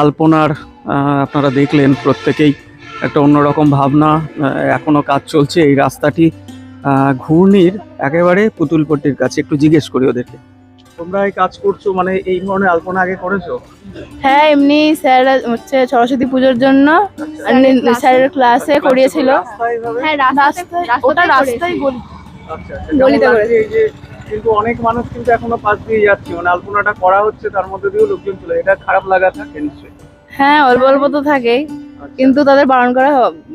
আলপনার আপনারা দেখলেন প্রত্যেকেই একটা অন্যরকম ভাবনা এখনও কাজ চলছে এই রাস্তাটি ঘূর্ণির একেবারে পুতুলপট্টির কাছে। একটু জিজ্ঞেস করি ওদেরকে। তোমরা এই কাজ করছ মানে এই ধরনের আলপনা আগে করেছ? হ্যাঁ এমনি স্যার হচ্ছে সরস্বতী পুজোর জন্য স্যারের ক্লাসে করিয়েছিল। হ্যাঁ রাস্তায় ওটা রাস্তায় গলি আচ্ছা, গলিতে করে। কিন্তু অনেক মানুষ কিন্তু এখনও পাশ দিয়ে যাচ্ছে। মানে আলপনাটা করা হচ্ছে তার মধ্যে দিয়েও লোকজন চলে এটা খারাপ লাগা থাকে নিশ্চয়ই। হ্যাঁ অল্প অল্প তো থাকেই। আচ্ছা, কিন্তু তাদের বারণ করা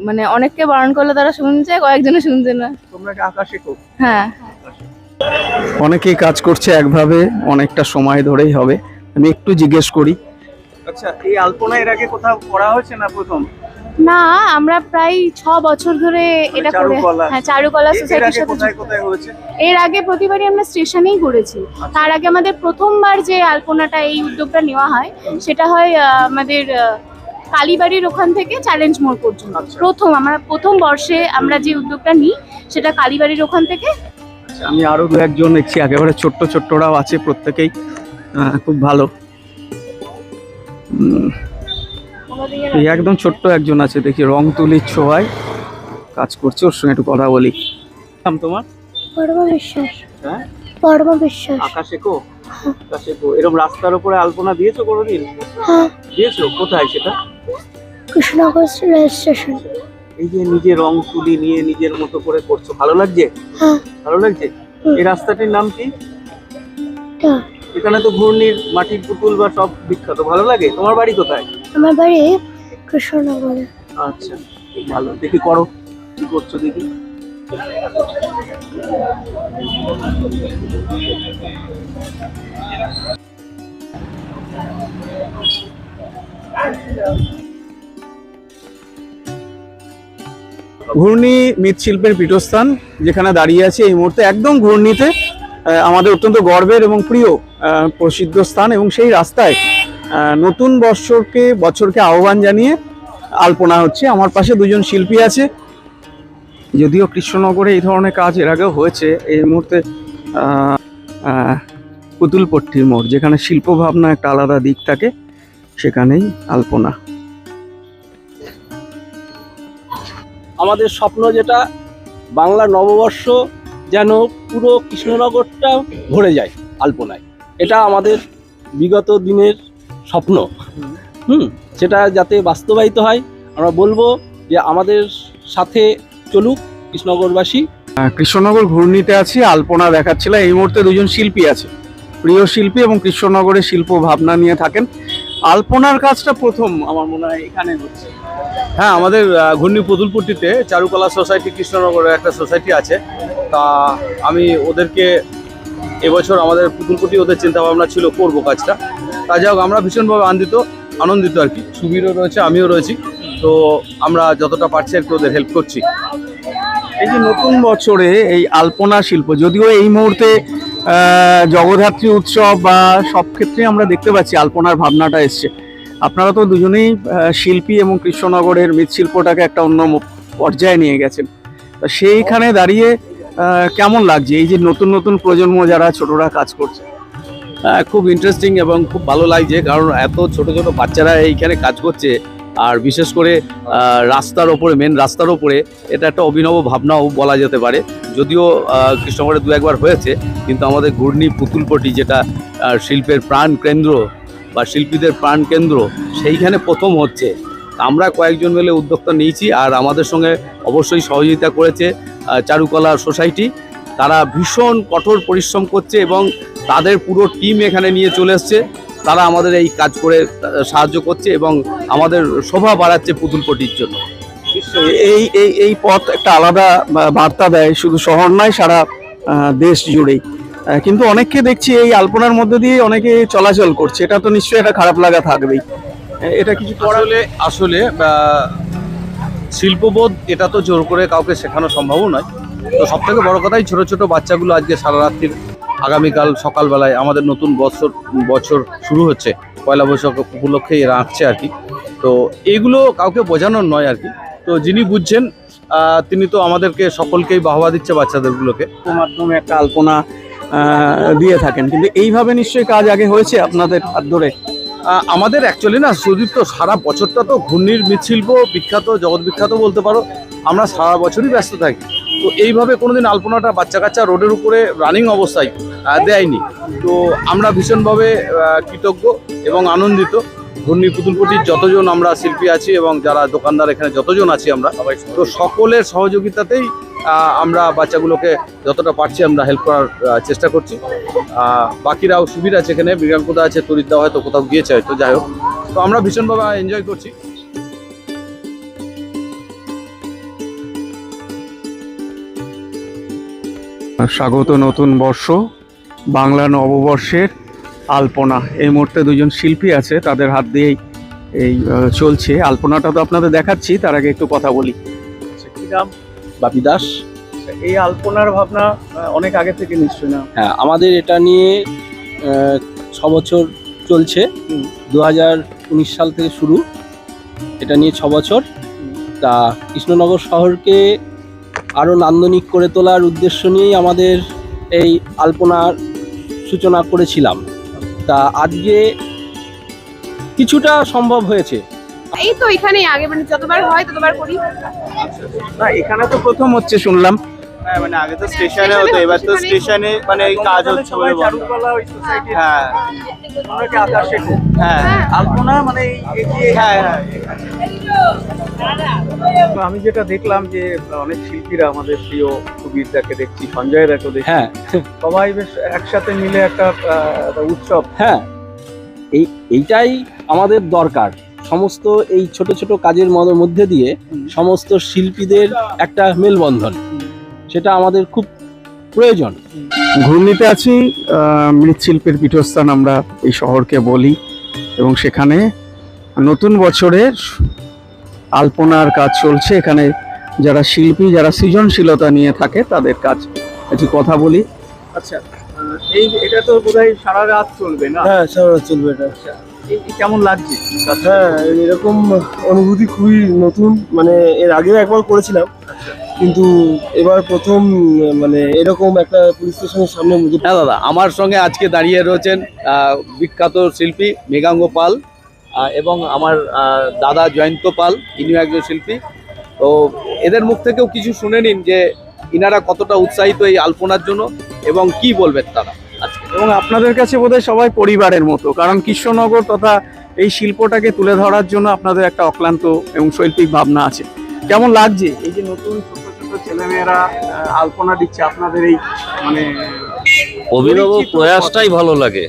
মানে অনেককে বারণ করলে তারা শুনছে কয়েকজনে শুনছে না। তোমরা কি আঁকা শেখো হ্যাঁ। অনেকেই কাজ করছে একভাবে অনেকটা সময় ধরেই হবে। আমি একটু জিজ্ঞেস করি। আচ্ছা এই আলপনা এর আগে কোথাও করা হয়েছে না প্রথম? না আমরা প্রায় ছ বছর ধরে এটা করে হ্যাঁ চারুকলা সোসাইটির সাথে এর আগে প্রতিবারই আমরা স্টেশনেই করেছি। তার আগে আমাদের প্রথমবার যে আলপনাটা এই উদ্যোগটা নেওয়া হয় সেটা হয় আমাদের কালীবাড়ির ওখান থেকে চ্যালেঞ্জ মোড় পর্যন্ত। আচ্ছা। প্রথম আমরা প্রথম বর্ষে আমরা যে উদ্যোগটা নিই সেটা কালীবাড়ির ওখান থেকে। আচ্ছা, আমি আরও দু একজন দেখছি একেবারে ছোট্ট ছোট্টরাও আছে প্রত্যেকেই খুব ভালো। এই একদম ছোট্ট একজন আছে দেখি রং তুলির ছোঁয়ায় কাজ করছে ওর সঙ্গে একটু কথা বলি। নাম তোমার? পরমা বিশ্বাস। হ্যাঁ? পরমা বিশ্বাস। আঁকা শেখো আঁকা শেখো এরকম রাস্তার উপরে আলপনা দিয়েছ কোনোদিন? হ্যাঁ। দিয়েছ? কোথায় সেটা? Krishnanagar rail station. এই যে নিজে রং তুলি নিয়ে নিজের মতো করে করছ ভালো লাগছে? হ্যাঁ। ভালো লাগছে? এই রাস্তাটির নাম কি? এখানে তো ঘূর্ণির মাটির পুতুল বা সব বিখ্যাত ভালো লাগে? তোমার বাড়ি কোথায়? আমার বাড়ি কৃষ্ণনগরে। আচ্ছা ভালো। দেখি করো কি করছ দেখি। ঘূর্ণি মৃৎশিল্পের পীঠস্থান যেখানে দাঁড়িয়ে আছে এই মুহূর্তে একদম ঘূর্ণিতে আহ, আমাদের অত্যন্ত গর্বের এবং প্রিয় আহ, প্রসিদ্ধ স্থান এবং সেই রাস্তায় নতুন বৎসরকে বছরকে আহ্বান জানিয়ে আলপনা হচ্ছে। আমার পাশে দুজন শিল্পী আছে। যদিও কৃষ্ণনগরে এই ধরনের কাজ এর আগেও হয়েছে, এই মুহূর্তে পুতুলপট্টির মোড়, যেখানে শিল্প ভাবনা একটা আলাদা দিক থাকে, সেখানেই আলপনা। আমাদের স্বপ্ন যেটা, বাংলা নববর্ষ যেন পুরো কৃষ্ণনগরটা ভরে যায় আলপনায়। এটা আমাদের বিগত দিনের স্বপ্ন। হুম, সেটা যাতে বাস্তবায়িত হয়, আমরা বলব যে আমাদের সাথে চলুক কৃষ্ণনগরবাসী। কৃষ্ণনগর ঘূর্ণিতে আছি, আলপনা দেখাচ্ছিল, এই মুহূর্তে দুজন শিল্পী আছে। প্রিয় শিল্পী এবং কৃষ্ণনগরের শিল্প ভাবনা নিয়ে থাকেন। আলপনার কাজটা প্রথম, আমার মনে হয় এখানে হচ্ছে। হ্যাঁ আমাদের ঘূর্ণি পুতুলপুটিতে চারুকলা সোসাইটি, কৃষ্ণনগরের একটা সোসাইটি আছে। তা আমি ওদেরকে এবছর আমাদের পুতুলপট্টি ওদের চিন্তা ভাবনা ছিল করব কাজটা। তা যাই হোক, আমরা ভীষণভাবে আনন্দিত আনন্দিত আর কি। সুবীরও রয়েছে, আমিও রয়েছি। তো আমরা যতটা পারছি আর কি ওদের হেল্প করছি। এই যে নতুন বছরে এই আলপনা শিল্প, যদিও এই মুহূর্তে জগদ্ধাত্রী উৎসব বা সব ক্ষেত্রে আমরা দেখতে পাচ্ছি আলপনার ভাবনাটা এসছে। আপনারা তো দুজনেই শিল্পী এবং কৃষ্ণনগরের মৃৎশিল্পটাকে একটা অন্য পর্যায়ে নিয়ে গেছেন। সেইখানে দাঁড়িয়ে কেমন লাগছে? এই যে নতুন নতুন প্রজন্ম যারা ছোটরা কাজ করছে। খুব ইন্টারেস্টিং এবং খুব ভালো লাগছে কারণ এত ছোট ছোট বাচ্চারা এইখানে কাজ করছে। আর বিশেষ করে রাস্তার ওপরে মেন রাস্তার ওপরে এটা একটা অভিনব ভাবনাও বলা যেতে পারে। যদিও আহ, কৃষ্ণনগরে দু একবার হয়েছে কিন্তু আমাদের ঘূর্ণি পুতুলপটি যেটা শিল্পের প্রাণ কেন্দ্র বা শিল্পীদের প্রাণ কেন্দ্র সেইখানে প্রথম হচ্ছে। আমরা কয়েকজন মিলে উদ্যোক্তা নিয়েছি আর আমাদের সঙ্গে অবশ্যই সহযোগিতা করেছে চারুকলা সোসাইটি। তারা ভীষণ কঠোর পরিশ্রম করছে এবং তাদের পুরো টিম এখানে নিয়ে চলে এসছে। তারা আমাদের এই কাজ করে সাহায্য করছে এবং আমাদের শোভা বাড়াচ্ছে পুতুলপটির জন্য। নিশ্চয়ই এই এই এই পথ একটা আলাদা বার্তা দেয়। শুধু শহর নয়, সারা দেশ জুড়েই। কিন্তু অনেককে দেখছি এই আলপনার মধ্যে দিয়ে অনেকে চলাচল করছে। এটা তো নিশ্চয়ই একটা খারাপ লাগা থাকবেই। এটা কিছু আসলে আসলে শিল্পবোধ, এটা তো জোর করে কাউকে শেখানো সম্ভবও নয়। তো সব থেকে বড় কথাই ছোট ছোট বাচ্চাগুলো আজকে সারা রাত্রির আগামীকাল সকালবেলায় আমাদের নতুন বছর বছর শুরু হচ্ছে। পয়লা বৈশাখ উপলক্ষে এরা আঁকছে আর কি। তো এইগুলো কাউকে বোঝানোর নয় আর কি। তো যিনি বুঝছেন তিনি তো আমাদেরকে সকলকেই বাহবা দিচ্ছে বাচ্চাদেরগুলোকে। মাধ্যমে একটা আলপনা দিয়ে থাকেন। কিন্তু এইভাবে নিশ্চয়ই কাজ আগে হয়েছে আপনাদের হাত ধরে? আমাদের অ্যাকচুয়ালি না সুদীপ তো সারা বছরটা তো ঘূর্ণির মৃৎশিল্প বিখ্যাত জগৎ বিখ্যাত বলতে পারো। আমরা সারা বছরই ব্যস্ত থাকি। তো এইভাবে কোনোদিন আলপনাটা বাচ্চা কাচ্চা রোডের উপরে রানিং অবস্থায় দেয়নি। তো আমরা ভীষণভাবে কৃতজ্ঞ এবং আনন্দিত। ঘূর্ণি পুতুলপটির যতজন আমরা শিল্পী আছি এবং যারা দোকানদার এখানে যতজন আছি আমরা তো সকলের সহযোগিতাতেই আমরা বাচ্চাগুলোকে যতটা পারছি আমরা হেল্প করার চেষ্টা করছি। বাকিরাও শিবির আছে এখানে মৃগাঙ্কুদা আছে তরিদ্দা হয়তো কোথাও গিয়েছে হয়তো যাই হোক। তো আমরা ভীষণভাবে এনজয় করছি। স্বাগত নতুন বর্ষ বাংলা নববর্ষের আলপনা। এই মুহূর্তে দুজন শিল্পী আছে তাদের হাত দিয়েই এই চলছে। আলপনাটা তো আপনাদের দেখাচ্ছি তার আগে একটু কথা বলি। আচ্ছা, কি নাম? বাপি দাস। এই আলপনার ভাবনা অনেক আগে থেকে নিশ্চয়ই না? হ্যাঁ আমাদের এটা নিয়ে ছ বছর চলছে। দু হাজার উনিশ সাল থেকে শুরু। এটা নিয়ে ছ বছর। তা কৃষ্ণনগর শহরকে আরও নান্দনিক করে তোলার উদ্দেশ্য নিয়েই আমাদের এই আলপনার সূচনা করেছিলাম। তা আজকে কিছুটা সম্ভব হয়েছে। এই তো এখানে আগে মানে যতবার হয় ততবার করি। না এখানে তো প্রথম হচ্ছে শুনলাম। হ্যাঁ মানে আগে তো স্টেশনে হতো এবার তো স্টেশনে মানে কাজ হচ্ছে বলে হ্যাঁ। হ্যাঁ। আলপনা মানে এই যে হ্যাঁ হ্যাঁ। আমি যেটা দেখলাম যে অনেক শিল্পীরা আমাদের প্রিয় সুবীরদাকে দেখছি সঞ্জয় দাকে দেখছি। হ্যাঁ। সবাই বেশ একসাথে মিলে একটা একটা উৎসব। হ্যাঁ। এই এইটাই আমাদের দরকার। সমস্ত এই ছোট ছোট কাজের মধ্যে দিয়ে সমস্ত শিল্পীদের একটা মেলবন্ধন। সেটা আমাদের খুব প্রয়োজন। ঘূর্ণিতে আছি মৃৎশিল্পের পীঠস্থান আমরা এই শহরকে বলি। এবং সেখানে নতুন বছরের আলপনার কাজ চলছে। এখানে যারা শিল্পী যারা সৃজনশীলতা নিয়ে থাকে তাদের কাজ একটু কথা বলি। আচ্ছা এই এটা তো বোধহয় সারা রাত চলবে না? হ্যাঁ সারা চলবে এটা। কেমন লাগছে? হ্যাঁ এরকম অনুভূতি খুবই নতুন। মানে এর আগেও একবার করেছিলাম। কিন্তু এবার প্রথম মানে এরকম একটা পুলিশ স্টেশনের সামনে হ্যাঁ দাদা আমার সঙ্গে আজকে দাঁড়িয়ে রয়েছেন বিখ্যাত শিল্পী মৃগাঙ্গ পাল। এবং আমার দাদা জয়ন্ত পাল ইনিও একজন শিল্পী। তো এদের মুখ থেকেও কিছু শুনে নিন যে ইনারা কতটা উৎসাহিত এই আলপনার জন্য এবং কি বলবেন তারা এবং আপনাদের কাছে বোধহয় সবাই পরিবারের মতো কারণ কৃষ্ণনগর তথা এই শিল্পটাকে তুলে ধরার জন্য আপনাদের একটা অক্লান্ত এবং শৈল্পিক ভাবনা আছে। কেমন লাগছে? এই যে নতুন ছোট ছোট ছেলেমেয়েরা আলপনা দিচ্ছে আপনাদের এই মানে অভিনব প্রয়াসটাই ভালো লাগে।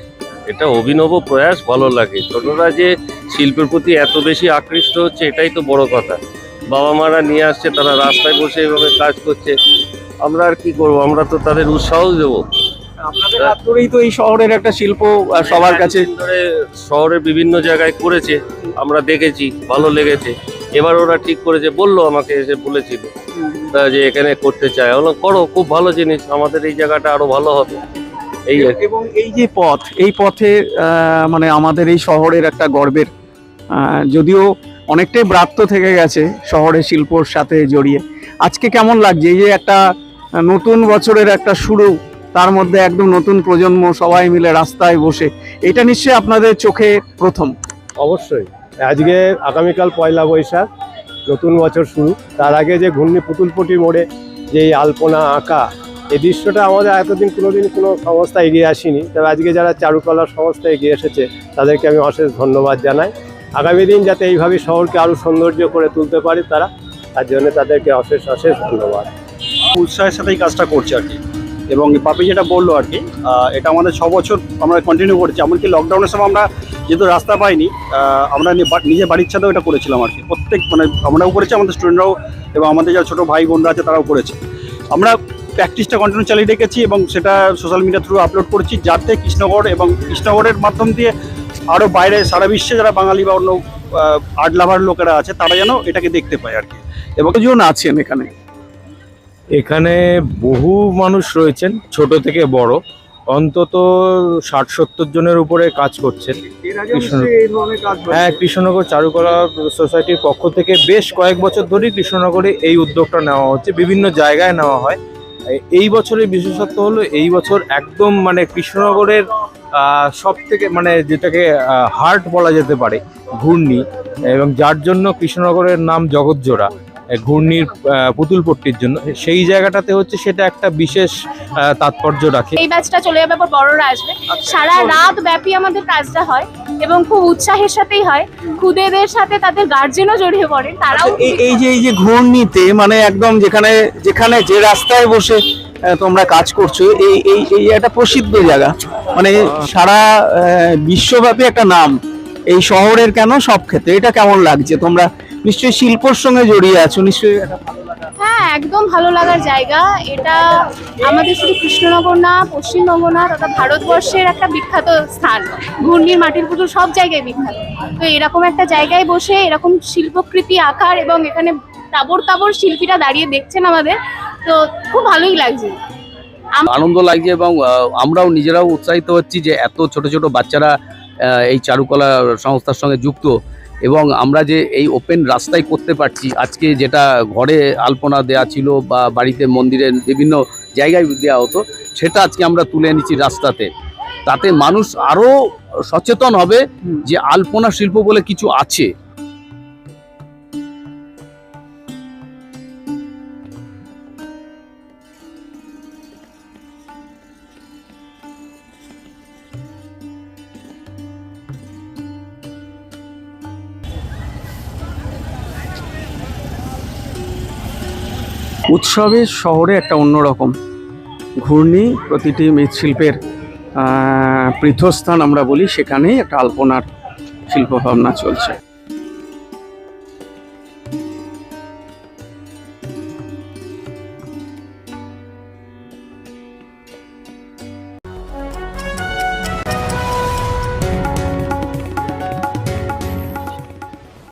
এটা অভিনব প্রয়াস ভালো লাগে। ছোটরা যে শিল্পের প্রতি এত বেশি আকৃষ্ট হচ্ছে এটাই তো বড় কথা। বাবা মারা নিয়ে আসছে তারা রাস্তায় বসে এইভাবে কাজ করছে। আমরা আর কি করব? আমরা তো তাদের উৎসাহ দেবো। আপনাদের হাত ধরেই তো এই শহরের একটা শিল্প আহ, সবার কাছে এতদিন ধরে শহরের বিভিন্ন জায়গায় করেছে। আমরা দেখেছি ভালো লেগেছে। এবার ওরা ঠিক করেছে বলল আমাকে এসে বলেছিল যে এখানে করতে চায়। হলো করো খুব ভালো জিনিস আমাদের এই জায়গাটা আরও ভালো হবে। এই এবং এই যে পথ এই পথে মানে আমাদের এই শহরের একটা গর্বের যদিও অনেকটাই ব্রাত্য থেকে গেছে শহরের শিল্পর সাথে জড়িয়ে। আজকে কেমন লাগছে? এই যে একটা নতুন বছরের একটা শুরু তার মধ্যে একদম নতুন প্রজন্ম সবাই মিলে রাস্তায় বসে এটা নিশ্চয়ই আপনাদের চোখে প্রথম? অবশ্যই। আজকে আগামীকাল পয়লা বৈশাখ নতুন বছর শুরু। তার আগে যে ঘূর্ণি পুতুলপটি মোড়ে যে আলপনা আঁকা এই দৃশ্যটা আমাদের এতদিন কোনোদিন কোনো সংস্থা এগিয়ে আসেনি। তবে আজকে যারা চারুকলার সংস্থা এগিয়ে এসেছে, তাদেরকে আমি অশেষ ধন্যবাদ জানাই। আগামী দিন যাতে এইভাবে শহরকে আরও সৌন্দর্য করে তুলতে পারে তারা, তার জন্য তাদেরকে অশেষ অশেষ ধন্যবাদ। উৎসাহের সাথে এই কাজটা করছে আর কি। এবং পাপি যেটা বলল আর কি এটা আমাদের ছ বছর আমরা কন্টিনিউ করেছি, এমনকি লকডাউনের সময় আমরা যেহেতু রাস্তা পাইনি আমরা নিজের বাড়ির ছাদেও এটা করেছিলাম আর কি। প্রত্যেক মানে আমরাও করেছি আমাদের স্টুডেন্টরাও এবং আমাদের যারা ছোটো ভাই বোনরা আছে তারাও করেছে। আমরা প্র্যাকটিসটা কন্টিনিউ চালিয়ে রেখেছি এবং সেটা সোশ্যাল মিডিয়া থ্রু আপলোড করছি যাতে কৃষ্ণগড় এবং কৃষ্ণগড়ের মাধ্যম দিয়ে আরও বাইরে সারা বিশ্বে যারা বাঙালি বা অন্য আর্ট লাভার লোকেরা আছে তারা যেন এটাকে দেখতে পায় আর কি। এবং কতজন আছেন এখানে? এখানে বহু মানুষ রয়েছেন ছোট থেকে বড়। অন্তত ষাট সত্তর জনের উপরে কাজ করছেন। হ্যাঁ কৃষ্ণনগর চারুকলা সোসাইটির পক্ষ থেকে বেশ কয়েক বছর ধরেই কৃষ্ণনগরে এই উদ্যোগটা নেওয়া হচ্ছে বিভিন্ন জায়গায় নেওয়া হয়। এই বছরের বিশেষত্ব হলো এই বছর একদম মানে কৃষ্ণনগরের সব থেকে মানে যেটাকে হার্ট বলা যেতে পারে, ঘূর্ণি এবং যার জন্য কৃষ্ণনগরের নাম জগৎজোড়া। ঘূর্ণির আহ, পুতুল পট্টির জন্য। সেই জায়গাটাতে হচ্ছে সেটা একটা বিশেষ আহ, তাৎপর্য রাখে। এই ব্যাচটা চলে যাবে বড়রা আসবে। সারা রাত ব্যাপী আমাদের কাজটা হয় এবং খুব উৎসাহের সাথেই হয়। খুদেদের সাথে তাদের গার্জেনও জড়িয়ে পড়েন তারাও আচ্ছা, এই এই যে এই যে ঘূর্ণিতে মানে একদম যেখানে যেখানে যে রাস্তায় বসে আহ, তোমরা কাজ করছ এই এই এই একটা প্রসিদ্ধ জায়গা। মানে সারা আহ, বিশ্বব্যাপী একটা নাম। এই শহরের কেন সব ক্ষেত্রে? এটা কেমন লাগছে? তোমরা নিশ্চয়ই শিল্পর সঙ্গে জড়িয়ে আছো নিশ্চয়ই হ্যাঁ একদম ভালো লাগার জায়গা। এটা আমাদের শুধু কৃষ্ণনগর না পশ্চিমবঙ্গ না তথা ভারতবর্ষের একটা বিখ্যাত স্থান। ঘূর্ণির মাটির পুজো সব জায়গায় বিখ্যাত। তো এরকম একটা জায়গায় বসে এরকম শিল্পকৃতি আকার এবং এখানে তাবর তাবর শিল্পীরা দাঁড়িয়ে দেখছেন আমাদের তো খুব ভালোই লাগছে। আনন্দ লাগছে এবং আমরাও নিজেরাও উৎসাহিত হচ্ছি যে এত ছোট ছোট বাচ্চারা এই চারুকলা সংস্থার সঙ্গে যুক্ত। এবং আমরা যে এই ওপেন রাস্তায় করতে পারছি আজকে যেটা ঘরে আলপনা দেয়া ছিল বা বাড়িতে মন্দিরে বিভিন্ন জায়গায় দেওয়া হতো সেটা আজকে আমরা তুলে এনেছি রাস্তাতে। তাতে মানুষ আরও সচেতন হবে যে আলপনা শিল্প বলে কিছু আছে। উৎসবের শহরে একটা অন্যরকম ঘূর্ণি প্রতিটি মৃৎশিল্পের পৃথস্থান আমরা বলি, সেখানেই একটা আলপনার শিল্পভাবনা চলছে।